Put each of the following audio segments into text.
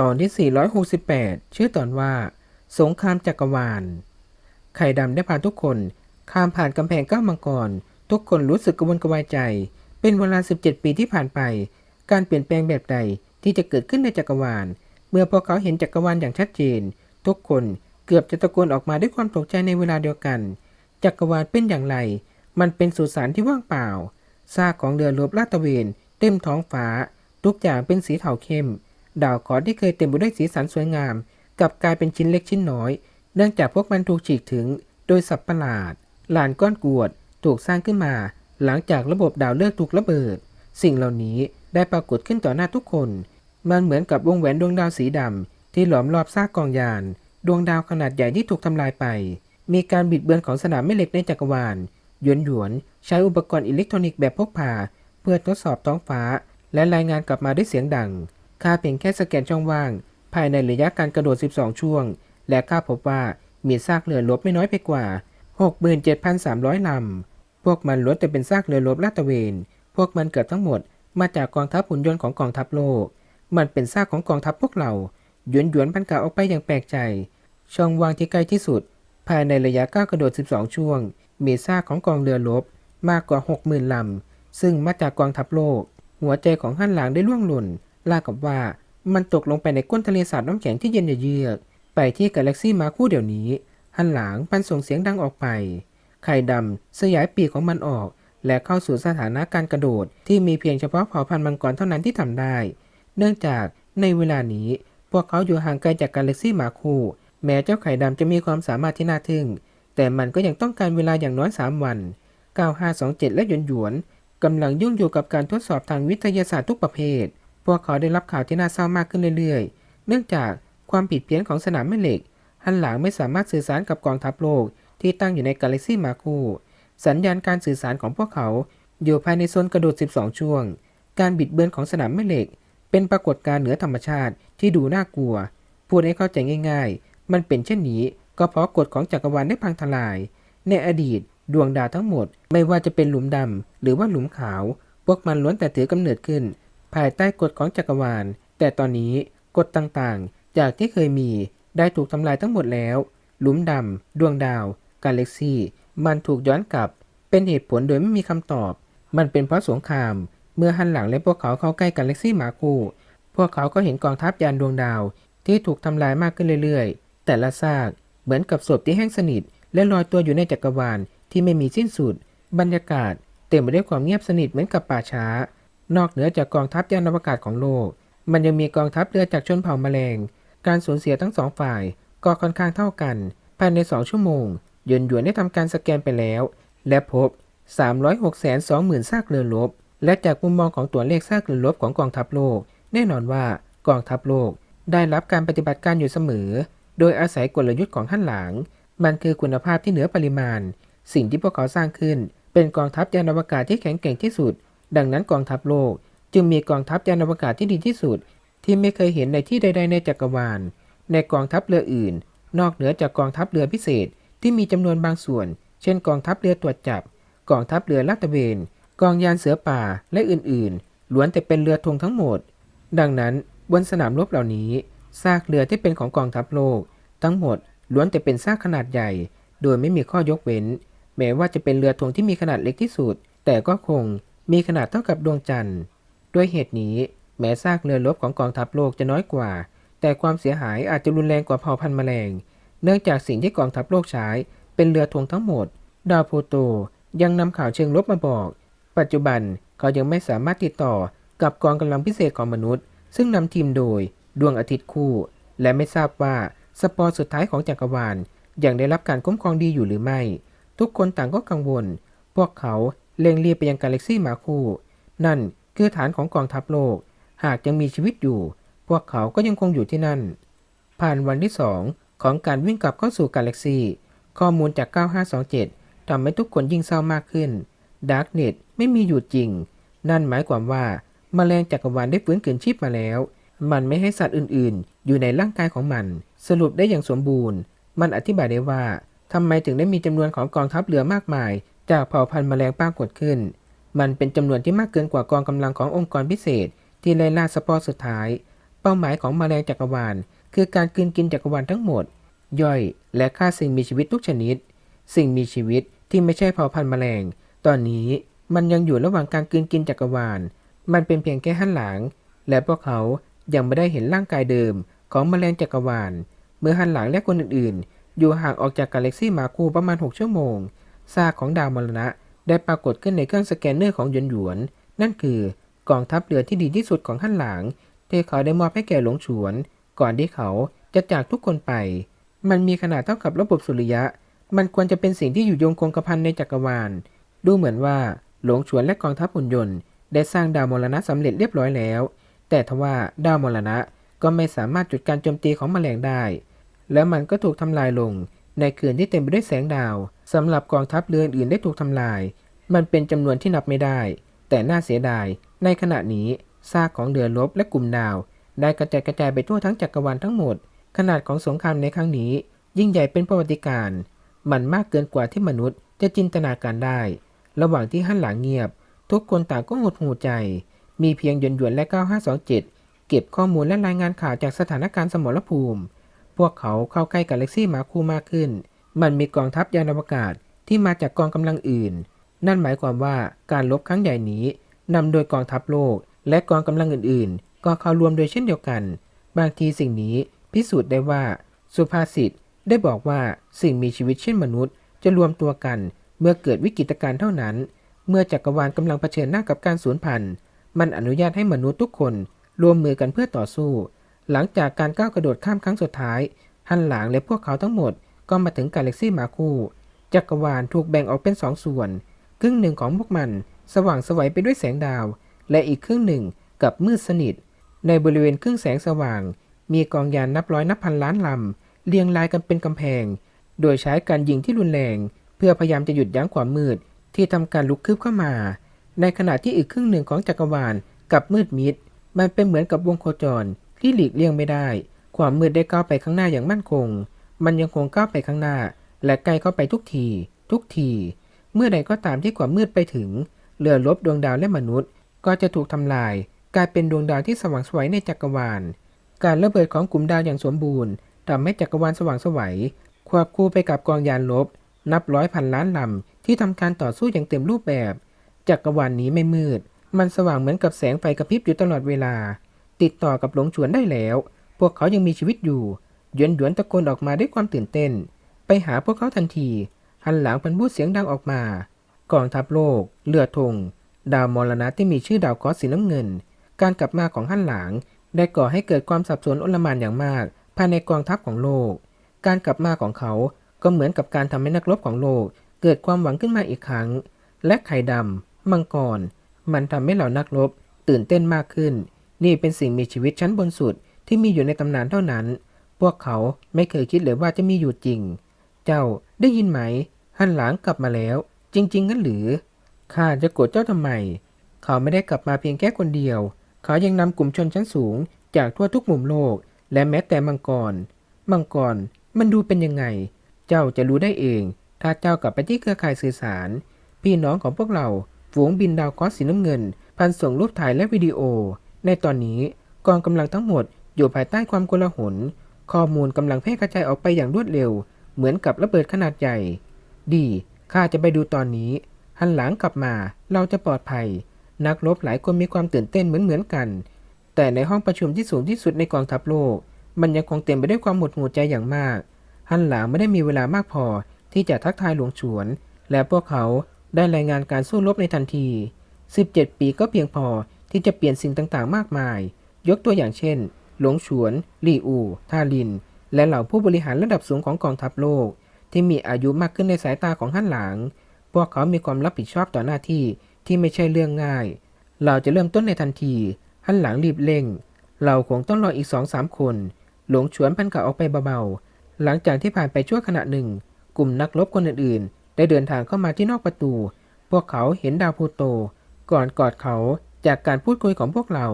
ตอนที่ 468 ชื่อตอนว่า สงครามจักรวาล ไข่ดำได้พาทุกคน ข้ามผ่านกำแพงก้ามังกร ทุกคนรู้สึกกระวนกระวายใจ เป็นเวลา 17 ปีที่ผ่านไป การเปลี่ยนแปลงแบบใดที่จะเกิดขึ้นในจักรวาล เมื่อพวกเขาเห็นจักรวาลอย่างชัดเจน ทุกคนเกือบจะตะโกนออกมาด้วยความตกใจในเวลาเดียวกัน จักรวาลเป็นอย่างไร มันเป็นสุสานที่ว่างเปล่าซากของเรือรบลาดตะเวน เต็มท้องฟ้า ทุกอย่างเป็นสีเทาเข้ม ดาวเคราะห์ที่เคยเต็มไปด้วยสีสันสวยงาม กลับกลายเป็นชิ้นเล็กชิ้นน้อย เนื่องจากพวกมันถูกฉีกถึง โดยสับประหลาดลานก้อนกวด ถูกสร้างขึ้นมา หลังจากระบบดาวเลือกถูกระเบิด สิ่งเหล่านี้ได้ปรากฏขึ้นต่อหน้าทุกคน มันเหมือนกับวงแหวนดวงดาวสีดำที่หลอมรอบซากกองยาน ดวงดาวขนาดใหญ่ที่ถูกทำลายไป มีการบิดเบือนของสนามแม่เหล็กในจักรวาลหยวนหยวนๆใช้อุปกรณ์อิเล็กทรอนิกส์แบบพกพา เพื่อทดสอบท้องฟ้า และรายงานกลับมาด้วยเสียงดัง ค่าเพียงแค่สแกนช่องว่าง ภายในระยะการกระโดด 12 ช่วง และค่าพบว่ามีซากเรือรบไม่น้อยไปกว่า 67,300 ลำ พวกมันล้วนแต่เป็นซากเรือรบลาดตระเวน พวกมันเกิดทั้งหมดมาจากกองทัพหุ่นยนต์ของกองทัพโลก มันเป็นซากของกองทัพพวกเราหยวนหยวนๆพันกาออกไปอย่างแปลกใจ ช่องว่างที่ใกล้ที่สุด ภายในระยะก้าวกระโดด 12 ช่วง มีซากของกองเรือรบมากกว่า 60,000 ลำ ซึ่งมาจากกองทัพโลก หัวใจของฮั่นหลางได้ล่วงหล่น ลากับว่ามันตกลงไปในก้นทะเลสาบน้ำแข็งที่เย็นเยือก ไปที่กาแล็กซี่มาคู่เดี๋ยวนี้ฮั่นหลางพันส่งเสียงดังออกไป ไข่ดำสยายปีกของมันออก และเข้าสู่สถานะการกระโดด ที่มีเพียงเฉพาะเผ่าพันธุ์มังกรเท่านั้นที่ทำได้ เนื่องจากในเวลานี้ พวกเขาอยู่ห่างไกลจากกาแล็กซี่มาคู่ แม้เจ้าไข่ดำจะมีความสามารถที่น่าทึ่ง แต่มันก็ยังต้องการเวลาอย่างน้อย 3 วัน 9527 และหยวนหยวนกำลังยุ่งอยู่กับการทดสอบทางวิทยาศาสตร์ทุกประเภท พวกเขาได้รับข่าวที่น่าเศร้ามากขึ้นเรื่อยๆ เนื่องจากความผิดเพี้ยนของสนามแม่เหล็ก ฮันหลางไม่สามารถสื่อสารกับกองทัพโลกที่ตั้งอยู่ในกาแล็กซี่มาคูสัญญาณการสื่อสารของพวกเขาอยู่ภายในโซนกระโดด 12 ช่วง การบิดเบือนของสนามแม่เหล็ก เป็นปรากฏการณ์เหนือธรรมชาติที่ดูน่ากลัว พูดให้เข้าใจง่าย ๆ มันเป็นเช่นนี้ก็เพราะกฎของจักรวาลได้พังทลาย ในอดีต ดวงดาวทั้งหมด ไม่ว่าจะเป็นหลุมดำหรือว่าหลุมขาว พวกมันล้วนแต่ถือกำเนิดขึ้น ภายใต้กฎของจักรวาล แต่ตอนนี้กฎต่างๆ จากที่เคยมีได้ถูกทำลายทั้งหมดแล้ว หลุมดำ ดวงดาว กาแล็กซี่ มันถูกย้อนกลับ เป็นเหตุผลโดยไม่มีคำตอบ มันเป็นเพราะสงคราม เมื่อหันหลังและพวกเขาเข้าใกล้กาแล็กซี่หมาคู่ พวกเขาก็เห็นกองทัพยานดวงดาว ที่ถูกทำลายมากขึ้นเรื่อยๆ แต่ละซากเหมือนกับศพที่แห้งสนิท และลอยตัวอยู่ในจักรวาลที่ไม่มีสิ้นสุด บรรยากาศ เต็มไปด้วยความเงียบสนิทเหมือนกับป่าช้า นอกเหนือจากกองทัพยานอวกาศของโลก มันยังมีกองทัพเรือจากชนเผ่าแมลง การสูญเสียทั้งสองฝ่ายก็ค่อนข้างเท่ากัน ภายใน 2 ชั่วโมงยนหยวนได้ทำการสแกนไปแล้ว และพบ 306,20,000 ซากเรือรบ และจากมุมมองของตัวเลขซากเรือรบของกองทัพโลก แน่นอนว่ากองทัพโลกได้รับการปฏิบัติการอยู่เสมอ โดยอาศัยกลยุทธ์ของท่านหลางมันคือคุณภาพที่เหนือปริมาณ สิ่งที่พวกเขาสร้างขึ้น เป็นกองทัพยานอวกาศที่แข็งแกร่งที่สุด ดังนั้นกองทัพโลกจึงมีกองทัพยานอวกาศที่ดีที่สุด ที่ไม่เคยเห็นในที่ใด ๆ ในจักรวาล ในกองทัพเรืออื่น นอกเหนือจากกองทัพเรือพิเศษที่มีจำนวนบางส่วน เช่น กองทัพเรือตรวจจับ กองทัพเรือลาดตระเวน กองยานเสือป่าและอื่นๆล้วนแต่เป็นเรือธงทั้งหมด ดังนั้นบนสนามรบเหล่านี้ซากเรือที่เป็นของกองทัพโลก ทั้งหมดล้วนแต่เป็นซากขนาดใหญ่ โดยไม่มีข้อยกเว้น แม้ว่าจะเป็นเรือธงที่มีขนาดเล็กที่สุด แต่ก็คง มีขนาดเท่ากับดวงจันทร์ ด้วยเหตุนี้แม้ซากเรือรบของกองทัพโลกจะน้อยกว่า แต่ความเสียหายอาจจะรุนแรงกว่าเผ่าพันธุ์แมลง เนื่องจากสิ่งที่กองทัพโลกใช้เป็นเรือธงทั้งหมด ดาวโพโตยังนำข่าวเชิงลบมาบอก ปัจจุบันเขายังไม่สามารถติดต่อกับกองกำลังพิเศษของมนุษย์ ซึ่งนำทีมโดยดวงอาทิตย์คู่ และไม่ทราบว่าสปอร์สุดท้ายของจักรวาลยังได้รับการคุ้มครองดีอยู่หรือไม่ ทุกคนต่างก็กังวล พวกเขา เล็งเรียบไปยังกาแล็กซี่มาคู่ นั่นคือฐานของกองทัพโลก หากยังมีชีวิตอยู่ พวกเขาก็ยังคงอยู่ที่นั่น ผ่านวันที่สองของการวิ่งกลับเข้าสู่กาแล็กซีข้อมูลจาก 9527 ทำให้ทุกคนยิ่งเศร้ามากขึ้น ดาร์กเน็ตไม่มีอยู่จริง นั่นหมายความว่ามาแมลงจักรวาลได้ฟื้นคืนชีพมาแล้ว มันไม่ให้สัตว์อื่น ๆ อยู่ในร่างกายของมัน สรุปได้อย่างสมบูรณ์ มันอธิบายได้ว่าทำไมถึงได้มีจำนวนของกองทัพเรือมากมาย จากเผ่าพันธุ์แมลงปรากฏขึ้น มันเป็นจำนวนที่มากเกินกว่ากองกำลังขององค์กรพิเศษ ที่ไล่ล่าสปอร์สุดท้าย เป้าหมายของแมลงจักรวาล คือการกลืนกินจักรวาลทั้งหมด ย่อยและฆ่าสิ่งมีชีวิตทุกชนิด สิ่งมีชีวิตที่ไม่ใช่เผ่าพันธุ์แมลง ตอนนี้มันยังอยู่ระหว่างการกลืนกินจักรวาล มันเป็นเพียงแค่หันหลัง และพวกเขายังไม่ได้เห็นร่างกายเดิมของแมลงจักรวาล เมื่อหันหลังและคนอื่นๆ อยู่ห่างออกจากกาแล็กซี่มาคูประมาณ 6 ชั่วโมง ซากของดาวมรณะ ได้ปรากฏขึ้นในเครื่องสแกนเนอร์ของหยวนหยวนๆนั่นคือกองทัพเรือที่ดีที่สุดของหันหลังที่เขาได้มอบให้แก่หลวงฉวน ก่อนที่เขาจะจากทุกคนไป มันมีขนาดเท่ากับระบบสุริยะ มันควรจะเป็นสิ่งที่อยู่ยงคงกระพันในจักรวาล ดูเหมือนว่าหลวงฉวนและกองทัพหุ่นยนต์ ได้สร้างดาวมรณะสำเร็จเรียบร้อยแล้ว แต่ทว่าดาวมรณะก็ไม่สามารถจุดการโจมตีของแมลงได้ แล้วมันก็ถูกทำลายลงในคืนที่เต็มไปด้วยแสงดาว สำหรับกองทัพเรืออื่นได้ถูกทำลาย มันเป็นจำนวนที่นับไม่ได้ แต่น่าเสียดาย ในขณะนี้ซากของเรือรบและกลุ่มดาว ได้กระจายกระจายไปทั่วทั้งจักรวาลทั้งหมด ขนาดของสงครามในครั้งนี้ ยิ่งใหญ่เป็นประวัติการณ์มันมากเกินกว่าที่มนุษย์จะจินตนาการได้ ระหว่างที่หันหลังเงียบ ทุกคนต่างก็หดหูใจ มีเพียงหยวนหยวนและ 9527 เก็บข้อมูลและรายงานข่าวจากสถานการณ์สมรภูมิ พวกเขาเข้าใกล้กาแล็กซี่มาคูมากขึ้น มันมีกองทัพยานอวกาศที่มาจากกองกำลังอื่น นั่นหมายความว่าการลบครั้งใหญ่นี้นำโดยกองทัพโลก และกองกำลังอื่น ๆ ก็เข้ารวมโดยเช่นเดียวกัน บางทีสิ่งนี้พิสูจน์ได้ว่า สุภาษิตได้บอกว่าสิ่งมีชีวิตเช่นมนุษย์ จะรวมตัวกันเมื่อเกิดวิกฤตการณ์เท่านั้น เมื่อจักรวาลกำลังเผชิญหน้ากับการสูญพันธุ์ มันอนุญาตให้มนุษย์ทุกคนรวมมือกันเพื่อต่อสู้ หลังจากการก้าวกระโดดข้ามครั้งสุดท้าย ฮันหลางและพวกเขาทั้งหมด ก็มาถึงกาแล็กซี่มาคูจักรวาลถูกแบ่งออกเป็นสองส่วน ครึ่งหนึ่งของพวกมันสว่างสวัยไปด้วยแสงดาว และอีกครึ่งหนึ่งกับมืดสนิท ในบริเวณครึ่งแสงสว่าง มีกองยานนับร้อยนับพันล้านลำเรียงรายกันเป็นกำแพง โดยใช้การยิงที่รุนแรง เพื่อพยายามจะหยุดยั้งความมืดที่ทำการลุกคืบเข้ามา ในขณะที่อีกครึ่งหนึ่งของจักรวาลกับมืดมิด มันเป็นเหมือนกับวงโคจรที่หลีกเลี่ยงไม่ได้ ความมืดได้ก้าวไปข้างหน้าอย่างมั่นคง มันยังคงก้าวไปข้างหน้า และใกล้เข้าไปทุกที ทุกที เมื่อใดก็ตามที่ความมืดไปถึง เรือรบดวงดาวและมนุษย์ ก็จะถูกทำลาย กลายเป็นดวงดาวที่สว่างสวยในจักรวาล การระเบิดของกลุ่มดาวอย่างสมบูรณ์ทำให้จักรวาลสว่างสวัยควบคู่ไปกับกองยานลบ นับร้อยพันล้านลำที่ทำการต่อสู้อย่างเต็มรูปแบบ จักรวาลนี้ไม่มืด มันสว่างเหมือนกับแสงไฟกระพริบอยู่ตลอดเวลา ติดต่อกับหลงฉวนได้แล้ว พวกเขายังมีชีวิตอยู่ หยวนหยวนตะโกนออกมาด้วยความตื่นเต้น ไปหาพวกเขาทันที หันหลังเป็นพูดเสียงดังออกมา กองทัพโลกเรือธง ดาวมรณะที่มีชื่อดาวเคราะห์สีน้ำเงิน การกลับมาของหันหลังได้ก่อให้เกิดความสับสนอลมานอย่างมาก ภายในกองทัพของโลก การกลับมาของเขาก็เหมือนกับการทำให้นักรบของโลก เกิดความหวังขึ้นมาอีกครั้ง และไข่ดำมังกร มันทำให้เหล่านักรบตื่นเต้นมากขึ้น นี่เป็นสิ่งมีชีวิตชั้นบนสุดที่มีอยู่ในตำนานเท่านั้น พวกเขาไม่เคยคิดเลยว่าจะมีอยู่จริง เจ้าได้ยินไหม หันหลังกลับมาแล้ว จริง ๆ งั้นหรือ ข้าจะโกรธเจ้าทำไม เขาไม่ได้กลับมาเพียงแค่คนเดียว เขายังนำกลุ่มชนชั้นสูง จากทั่วทุกมุมโลก และแม้แต่มังกร มังกร มันดูเป็นยังไง เจ้าจะรู้ได้เอง ถ้าเจ้ากลับไปที่เครือข่ายสื่อสาร พี่น้องของพวกเรา ฝูงบินดาวคราะห์สีน้ำเงิน พันส่งรูปถ่ายและวิดีโอ ในตอนนี้กองกำลังทั้งหมดอยู่ภายใต้ความโกลาหล ข้อมูลกำลังแพร่กระจายออกไปอย่างรวดเร็ว เหมือนกับระเบิดขนาดใหญ่ ดีข้าจะไปดูตอนนี้ หันหลังกลับมาเราจะปลอดภัย นักรบหลายคนมีความตื่นเต้นเหมือนเหมือนๆกัน แต่ในห้องประชุมที่สูงที่สุดในกองทัพโลก มันยังคงเต็มไปด้วยความหมดหู่ใจอย่างมากฮันหลางไม่ได้มีเวลามากพอที่จะทักทายหลวงฉวน และพวกเขาได้รายงานการสู้รบในทันที 17 ปีก็เพียงพอที่จะเปลี่ยนสิ่งต่างๆ มากมาย ยกตัวอย่างเช่น หลวงฉวนลี่อูทาลิน และเหล่าผู้บริหารระดับสูงของกองทัพโลก ที่มีอายุมากขึ้นในสายตาของฮั่นหลาง พวกเขามีความรับผิดชอบต่อหน้าที่ที่ไม่ใช่เรื่องง่าย เราจะเริ่มต้นในทันที ฮั่นหลังรีบเร่ง เราคงต้องรออีกสองสามคน หลวงฉวนพันกะออกไปเบาๆ หลังจากที่ผ่านไปชั่วขณะหนึ่ง กลุ่มนักรบคนอื่นๆ ได้เดินทางเข้ามาที่นอกประตู พวกเขาเห็นดาวพูโต ก่อนกอดเขาจากการพูดคุยของพวกเรา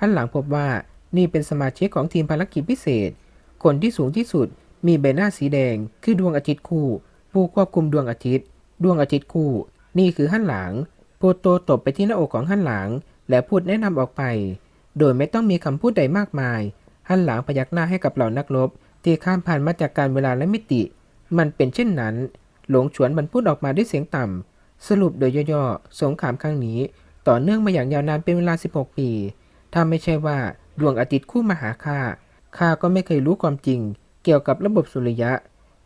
หันหลังพบว่า นี่เป็นสมาชิกของทีมภารกิจพิเศษ คนที่สูงที่สุดมีใบหน้าสีแดง คือดวงอาทิตย์คู่ ผู้ควบคุมดวงอาทิตย์ ดวงอาทิตย์คู่ นี่คือหันหลังพลูโตตบไปที่หน้าอกของหันหลัง และพูดแนะนำออกไป โดยไม่ต้องมีคำพูดใดมากมายหันหลังพยักหน้าให้กับเหล่านักรบที่ข้ามผ่านมาจากการเวลาและมิติ มันเป็นเช่นนั้น หลงฉวนมันพูดออกมาด้วยเสียงต่ำสรุปโดยย่อๆสงครามครั้งนี้ ต่อเนื่องมาอย่างยาวนานเป็นเวลา 16 ปี ถ้าไม่ใช่ว่า ดวงอาทิตย์คู่มาหาข้าข้าก็ไม่เคยรู้ความจริง เกี่ยวกับระบบสุริยะ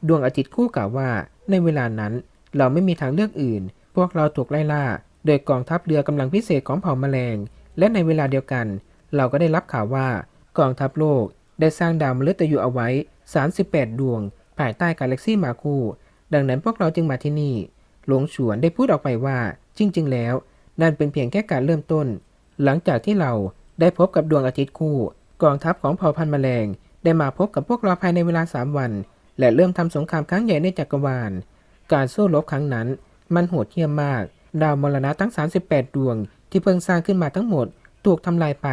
ดวงอาทิตย์คู่กล่าวว่า ในเวลานั้น เราไม่มีทางเลือกอื่น พวกเราถูกไล่ล่า โดยกองทัพเรือกำลังพิเศษของเผ่าแมลง และในเวลาเดียวกัน เราก็ได้รับข่าวว่ากองทัพโลกได้สร้างดาวมฤตยูเอาไว้ 38 ดวง ภายใต้กาแล็กซี่มาคูดังนั้นพวกเราจึงมาที่นี่ หลวงฉวนได้พูดออกไปว่า จริง ๆ แล้ว นั่นเป็นเพียงแค่การเริ่มต้น หลังจากที่เรา ได้พบกับดวงอาทิตย์คู่ กองทัพของเผ่าพันธุ์แมลง ได้มาพบกับพวกเราภายในเวลา 3 วัน และเริ่มทำสงครามครั้งใหญ่ในจักรวาล การสู้รบครั้งนั้น มันโหดเหี้ยมมาก ดาวมรณะทั้ง 38 ดวง ที่เพิ่งสร้างขึ้นมาทั้งหมด ถูกทำลายไป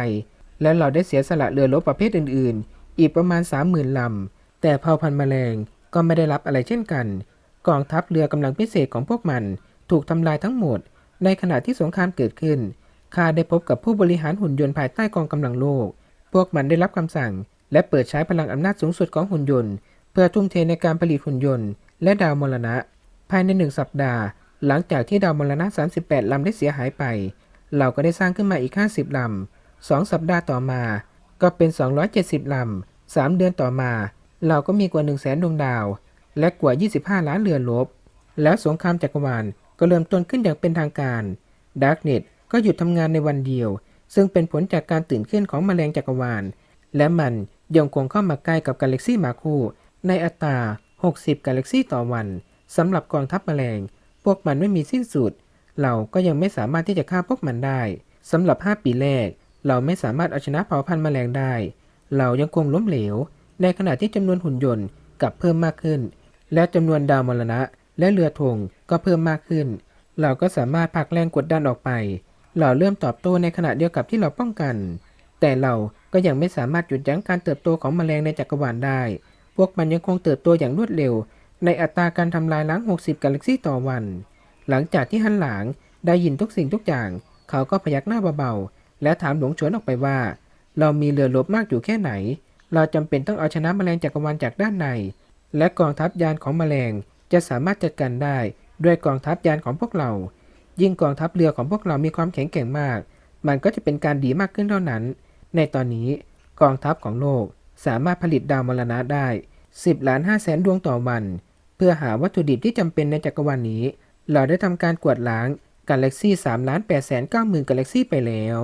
และเราได้เสียสละเรือรบประเภทอื่น ๆ อีกประมาณ 30,000ลำแต่เผ่าพันธุ์แมลงก็ไม่ได้รับอะไรเช่นกัน กองทัพเรือกำลังพิเศษของพวกมัน ถูกทำลายทั้งหมด ในขณะที่สงครามเกิดขึ้น ข้าได้พบกับผู้บริหารหุ่นยนต์ภายใต้กองกำลังโลก พวกมันได้รับคำสั่ง และเปิดใช้พลังอำนาจสูงสุดของหุ่นยนต์ เพื่อทุ่มเทในการผลิตหุ่นยนต์ และดาวมรณะ ภายในหนึ่งสัปดาห์ หลังจากที่ดาวมรณะ 38 ลำได้เสียหายไป เราก็ได้สร้างขึ้นมาอีก 50 ลำสองสัปดาห์ต่อมา ก็เป็น 270 ลำ3เดือนต่อมา เราก็มีกว่า 1 0 0 0 0แสนดวงดาว และกว่า 25 ล้านเรือนรบแล้วสงครามจักรวาลก็เริ่มต้นขึ้นอย่างเป็นทางการ Darknet ก็ ก็หยุดทำงานในวันเดียว ซึ่งเป็นผลจากการตื่นขึ้นของแมลงจักรวาล และมันยังคงเข้ามาใกล้กับกาแล็กซี่มาคูในอัตรา 60 กาแล็กซี่ต่อวันสำหรับกองทัพแมลง พวกมันไม่มีสิ้นสุด เราก็ยังไม่สามารถที่จะฆ่าพวกมันได้สำหรับ 5 ปีแรก เราไม่สามารถเอาชนะเผ่าพันธุ์แมลงได้ เรายังคงล้มเหลว ในขณะที่จำนวนหุ่นยนต์กลับเพิ่มมากขึ้น และจำนวนดาวมรณะ และเรือธงก็เพิ่มมากขึ้น เราก็สามารถผลักแรงกดดันออกไป เราเริ่มตอบโต้ในขณะเดียวกับที่เราป้องกัน แต่เราก็ยังไม่สามารถหยุดยั้งการเติบโตของแมลงในจักรวาลได้ พวกมันยังคงเติบโตอย่างรวดเร็ว ในอัตราการทำลายล้าง 60 กาแล็กซี่ต่อวัน หลังจากที่ฮันหลางได้ยินทุกสิ่งทุกอย่าง เขาก็พยักหน้าเบาๆ และถามหลวงชวนออกไปว่า เรามีเรือรบมากอยู่แค่ไหน เราจำเป็นต้องเอาชนะแมลงจักรวาลจากด้านใน และกองทัพยานของแมลงจะสามารถจัดการได้ด้วยกองทัพยานของพวกเรา ยิ่งกองทัพเรือของพวกเรามีความแข็งแกร่งมาก มันก็จะเป็นการดีมากขึ้นเท่านั้น ในตอนนี้กองทัพของโลกสามารถผลิตดาวมรณะได้ 10ล้าน5แสนดวงต่อวัน เพื่อหาวัตถุดิบที่จำเป็นในจักรวาลนี้ เราได้ทำการกวดล้างกาแล็กซี่3ล้าน8แสน9หมื่นกาแล็กซี่ไปแล้ว